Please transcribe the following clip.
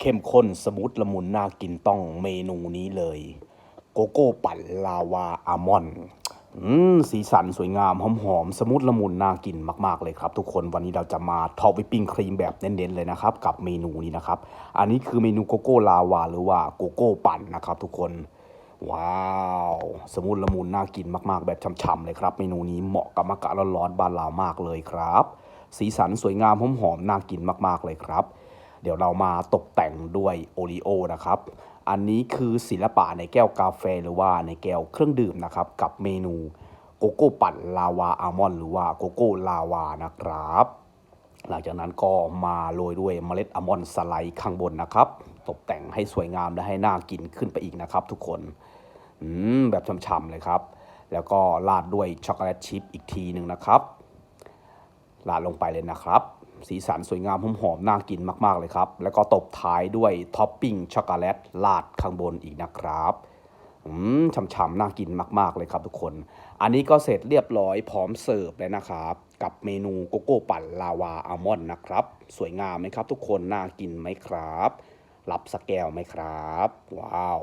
เข้มข้นสมูทละมุนน่ากินต้องเมนูนี้เลย โกโก้ปั่นลาวาอัลมอนด์อืมสีสันสวยงามหอมๆ สมูทละมุนน่ากินมากๆเลยครับ ทุกคนวันนี้เราจะมาท็อปวิปปิ้งครีมแบบเน้นๆเลยนะครับ กับเมนูนี้นะครับ อันนี้คือเมนูโกโก้ลาวาหรือว่าโกโก้ปั่นนะครับ ทุกคนว้าว สมูทละมุนน่ากินมากๆ แบบช่ำๆเลยครับ เมนูนี้เหมาะกับอากาศร้อนๆบ้านเรามากเลยครับ สีสันสวยงามหอมๆน่ากินมากๆเลยครับ เดี๋ยวเรามาตกแต่งด้วยโอรีโอนะครับ อันนี้คือศิลปะในแก้วกาแฟหรือว่าในแก้วเครื่องดื่มนะครับ กับเมนูโกโก้ปั่นลาวาอัลมอนด์หรือว่าโกโก้ลาวานะครับ หลังจากนั้นก็มาโรยด้วยเมล็ดอัลมอนด์สไลด์ข้างบนนะครับ ตกแต่งให้สวยงามและให้น่ากินขึ้นไปอีกนะครับ ทุกคนอืมแบบช่ำๆเลยครับ แล้วก็ราดด้วยช็อกโกแลตชิพอีกทีหนึ่งนะครับ ราดลงไปเลยนะครับ สีสันสวยงามหอมๆน่ากินมากๆเลยครับ แล้วก็ตบท้ายด้วยท็อปปิ้งช็อกโกแลตราดข้างบนอีกนะครับอืมฉ่ำๆน่ากินมาก ๆ เลยครับทุกคน อันนี้ก็เสร็จเรียบร้อยพร้อมเสิร์ฟเลยนะครับ กับเมนูโกโก้ปั่นลาวาอัลมอนด์นะครับ สวยงามไหมครับ ทุกคน น่ากินไหมครับ รับสักแก้วไหมครับ ว้าว